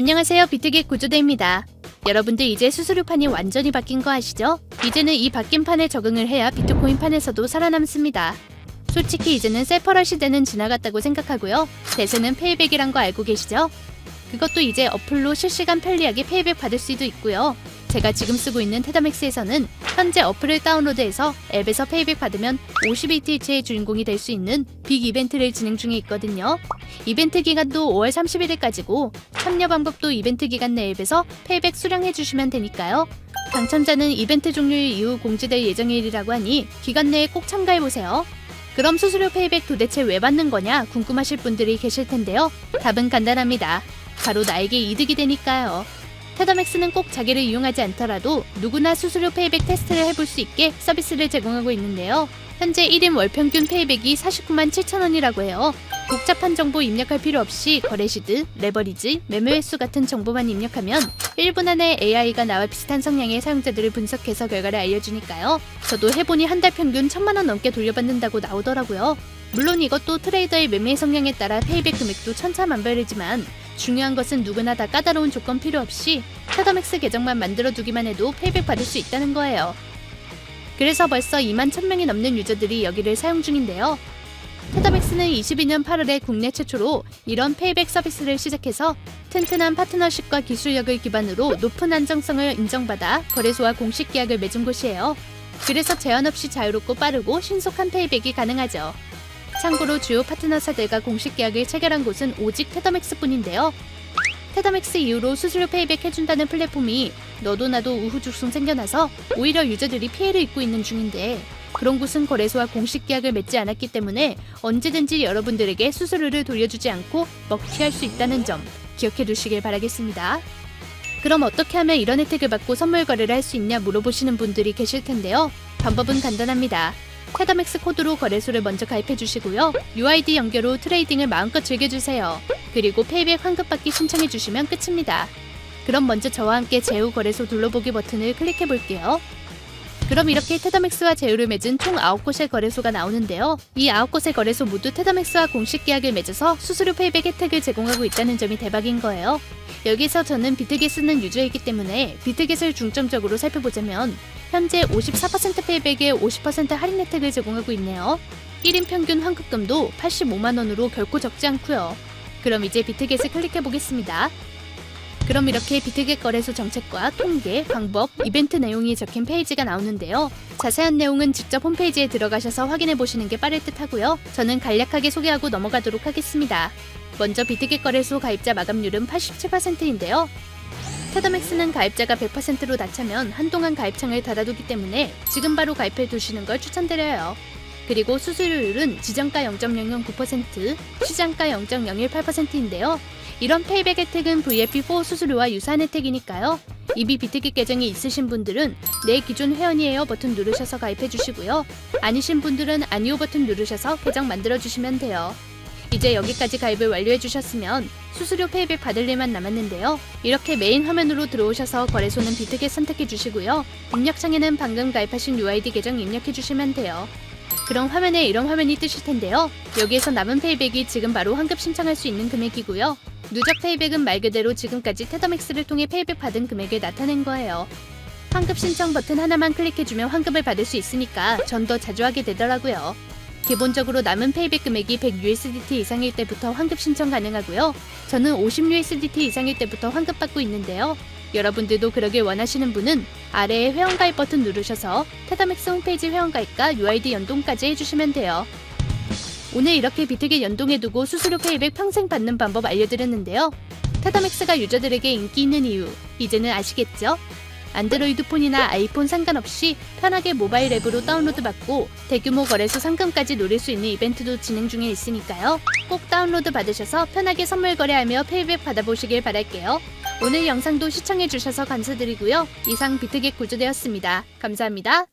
안녕하세요. 비트겟 구조대입니다. 여러분들 이제 수수료판이 완전히 바뀐 거 아시죠? 이제는 이 바뀐 판에 적응을 해야 비트코인 판에서도 살아남습니다. 솔직히 이제는 세퍼럴 시대는 지나갔다고 생각하고요. 대세는 페이백이란 거 알고 계시죠? 그것도 이제 어플로 실시간 편리하게 페이백 받을 수도 있고요. 제가 지금 쓰고 있는 테다맥스에서는 현재 어플을 다운로드해서 앱에서 페이백 받으면 52TH의 주인공이 될 수 있는 빅 이벤트를 진행 중에 있거든요. 이벤트 기간도 5월 31일까지고 참여 방법도 이벤트 기간 내 앱에서 페이백 수령해 주시면 되니까요. 당첨자는 이벤트 종료일 이후 공지될 예정일이라고 하니 기간 내에 꼭 참가해 보세요. 그럼 수수료 페이백 도대체 왜 받는 거냐 궁금하실 분들이 계실 텐데요. 답은 간단합니다. 바로 나에게 이득이 되니까요. 테더맥스는 꼭 자기를 이용하지 않더라도 누구나 수수료 페이백 테스트를 해볼 수 있게 서비스를 제공하고 있는데요. 현재 1인 월 평균 페이백이 49만 7천 원이라고 해요. 복잡한 정보 입력할 필요 없이 거래 시드, 레버리지, 매매 횟수 같은 정보만 입력하면 1분 안에 AI가 나와 비슷한 성향의 사용자들을 분석해서 결과를 알려주니까요. 저도 해보니 한 달 평균 천만 원 넘게 돌려받는다고 나오더라고요. 물론 이것도 트레이더의 매매 성향에 따라 페이백 금액도 천차만별이지만 중요한 것은 누구나 다 까다로운 조건 필요 없이 테더맥스 계정만 만들어 두기만 해도 페이백 받을 수 있다는 거예요. 그래서 벌써 2만 1000명이 넘는 유저들이 여기를 사용 중인데요. 테더맥스는 22년 8월에 국내 최초로 이런 페이백 서비스를 시작해서 튼튼한 파트너십과 기술력을 기반으로 높은 안정성을 인정받아 거래소와 공식 계약을 맺은 곳이에요. 그래서 제한 없이 자유롭고 빠르고 신속한 페이백이 가능하죠. 참고로 주요 파트너사들과 공식 계약을 체결한 곳은 오직 테더맥스뿐인데요. 테더맥스 이후로 수수료 페이백 해준다는 플랫폼이 너도 나도 우후죽순 생겨나서 오히려 유저들이 피해를 입고 있는 중인데 그런 곳은 거래소와 공식 계약을 맺지 않았기 때문에 언제든지 여러분들에게 수수료를 돌려주지 않고 먹튀할 수 있다는 점 기억해 두시길 바라겠습니다. 그럼 어떻게 하면 이런 혜택을 받고 선물 거래를 할 수 있냐 물어보시는 분들이 계실 텐데요. 방법은 간단합니다. 테더맥스 코드로 거래소를 먼저 가입해 주시고요. UID 연결 후 트레이딩을 마음껏 즐겨주세요. 그리고 페이백 환급받기 신청해 주시면 끝입니다. 그럼 먼저 저와 함께 제휴 거래소 둘러보기 버튼을 클릭해 볼게요. 그럼 이렇게 테더맥스와 제휴를 맺은 총 9곳의 거래소가 나오는데요. 이 9곳의 거래소 모두 테더맥스와 공식 계약을 맺어서 수수료 페이백 혜택을 제공하고 있다는 점이 대박인 거예요. 여기서 저는 비트겟 쓰는 유저이기 때문에 비트겟을 중점적으로 살펴보자면 현재 54% 페이백에 50% 할인 혜택을 제공하고 있네요. 1인 평균 환급금도 85만 원으로 결코 적지 않고요. 그럼 이제 비트겟을 클릭해 보겠습니다. 그럼 이렇게 비트겟 거래소 정책과 통계, 방법, 이벤트 내용이 적힌 페이지가 나오는데요. 자세한 내용은 직접 홈페이지에 들어가셔서 확인해 보시는 게 빠를 듯 하고요. 저는 간략하게 소개하고 넘어가도록 하겠습니다. 먼저 비트겟 거래소 가입자 마감률은 87%인데요. 테더맥스는 가입자가 100%로 낮추면 한동안 가입창을 닫아두기 때문에 지금 바로 가입해 두시는 걸 추천드려요. 그리고 수수료율은 지정가 0.009%, 시장가 0.018%인데요. 이런 페이백 혜택은 VIP4 수수료와 유사한 혜택이니까요. 이비 비트깃 계정이 있으신 분들은 내 기존 회원이에요 버튼 누르셔서 가입해 주시고요. 아니신 분들은 아니오 버튼 누르셔서 계정 만들어 주시면 돼요. 이제 여기까지 가입을 완료해 주셨으면 수수료 페이백 받을 일만 남았는데요. 이렇게 메인 화면으로 들어오셔서 거래소는 비트겟 선택해 주시고요. 입력창에는 방금 가입하신 UID 계정 입력해 주시면 돼요. 그럼 화면에 이런 화면이 뜨실 텐데요. 여기에서 남은 페이백이 지금 바로 환급 신청할 수 있는 금액이고요. 누적 페이백은 말 그대로 지금까지 테더맥스를 통해 페이백 받은 금액을 나타낸 거예요. 환급 신청 버튼 하나만 클릭해주면 환급을 받을 수 있으니까 전 더 자주 하게 되더라고요. 기본적으로 남은 페이백 금액이 100USDT 이상일 때부터 환급 신청 가능하고요. 저는 50USDT 이상일 때부터 환급 받고 있는데요. 여러분들도 그러길 원하시는 분은 아래에 회원가입 버튼 누르셔서 테더맥스 홈페이지 회원가입과 UID 연동까지 해주시면 돼요. 오늘 이렇게 비트겟 연동해두고 수수료 페이백 평생 받는 방법 알려드렸는데요. 테더맥스가 유저들에게 인기 있는 이유 이제는 아시겠죠? 안드로이드 폰이나 아이폰 상관없이 편하게 모바일 앱으로 다운로드 받고 대규모 거래소 상금까지 노릴 수 있는 이벤트도 진행 중에 있으니까요. 꼭 다운로드 받으셔서 편하게 선물 거래하며 페이백 받아보시길 바랄게요. 오늘 영상도 시청해주셔서 감사드리고요. 이상 비트겟 구조되었습니다. 감사합니다.